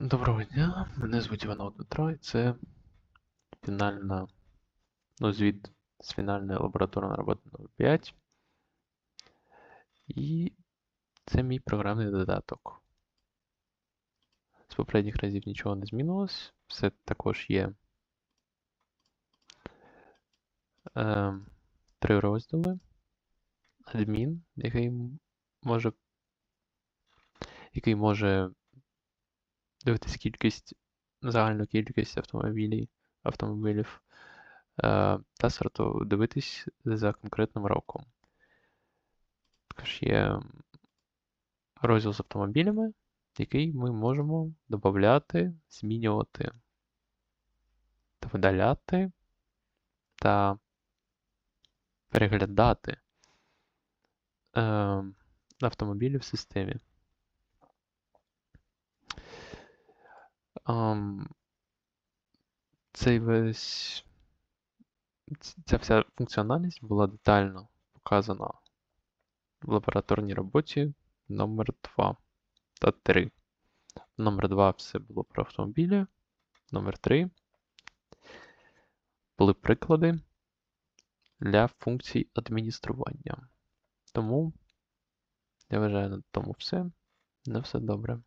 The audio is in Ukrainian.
Доброго дня, мене звуть Іванов Дмитро, і це фінальна, ну, звіт з фінальної лабораторної роботи номер 5. І це мій програмний додаток. З попередніх разів нічого не змінилось. Все також є е, три розділи. Адмін, який може, який може дивитись кількість, загальну кількість автомобілів, автомобілів е, та сорту дивитись за конкретним роком. Також є розділ з автомобілями, який ми можемо додати, змінювати та видаляти та переглядати е, автомобілі в системі. Ам, цей весь, ця вся функціональність була детально показана в лабораторній роботі номер 2 та 3. Номер 2 все було про автомобілі. Номер 3 були приклади для функцій адміністрування. Тому я вважаю на тому все. На все добре.